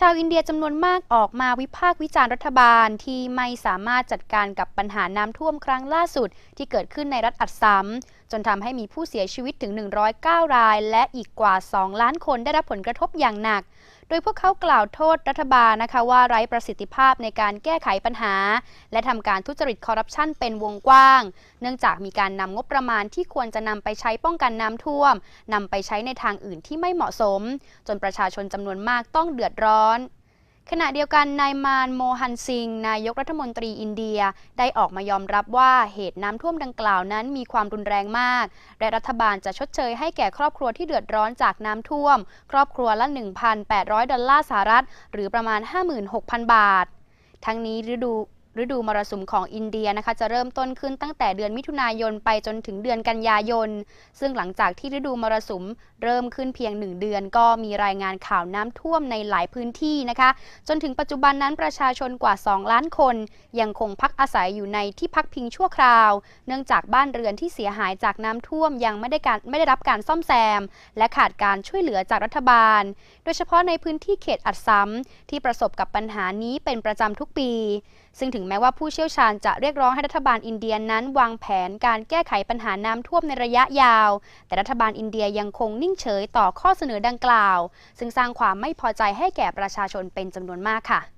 ชาวอินเดียจำนวนมากออกมาวิพากษ์วิจารณ์รัฐบาลที่ไม่สามารถจัดการกับปัญหาน้ำท่วมครั้งล่าสุดที่เกิดขึ้นในรัฐอัสซัม จนทำให้มีผู้เสียชีวิตถึง 109 ราย และอีกกว่า 2 ล้านคนได้รับผลกระทบอย่างหนัก โดยพวกเขากล่าวโทษรัฐบาลนะคะว่าไร้ประสิทธิภาพในการแก้ไขปัญหา และทำการทุจริตคอร์รัปชันเป็นวงกว้าง เนื่องจากมีการนำงบประมาณที่ควรจะนำไปใช้ป้องกันน้ำท่วมนำไปใช้ในทางอื่นที่ไม่เหมาะสม จนประชาชนจำนวนมากต้องเดือดร้อน ขณะเดียวกันนายมานโมฮันซิง นายกรัฐมนตรีอินเดียได้ออกมายอมรับว่าเหตุน้ำท่วมดังกล่าวนั้นมีความรุนแรงมาก และรัฐบาลจะชดเชยให้แก่ครอบครัวที่เดือดร้อนจากน้ำท่วม ครอบครัวละ 1,800 ดอลลาร์สหรัฐ หรือประมาณ 56,000 บาท ทั้งนี้ฤดู ฤดูมรสุมของอินเดียนะคะ จะเริ่มต้นขึ้นตั้งแต่เดือนมิถุนายนไปจนถึงเดือนกันยายน ซึ่งหลังจากที่ฤดูมรสุมเริ่มขึ้นเพียงหนึ่งเดือน ก็มีรายงานข่าวน้ำท่วมในหลายพื้นที่นะคะ จนถึงปัจจุบันนั้นประชาชนกว่า 2 ล้านคน ยังคงพักอาศัยอยู่ในที่พักพิงชั่วคราว เนื่องจากบ้านเรือนที่เสียหายจากน้ำท่วมยังไม่ได้การไม่ได้รับการซ่อมแซม และขาดการช่วยเหลือจากรัฐบาล โดยเฉพาะในพื้นที่เขตอัดซ้ำที่ประสบกับปัญหานี้เป็นประจำทุกปี ซึ่งถึงแม้ว่าผู้เชี่ยวชาญจะเรียกร้องให้รัฐบาลอินเดียนั้น วางแผนการแก้ไขปัญหาน้ำท่วมในระยะยาว แต่รัฐบาลอินเดียยังคงนิ่งเฉยต่อข้อเสนอดังกล่าว ซึ่งสร้างความไม่พอใจให้แก่ประชาชนเป็นจำนวนมากค่ะ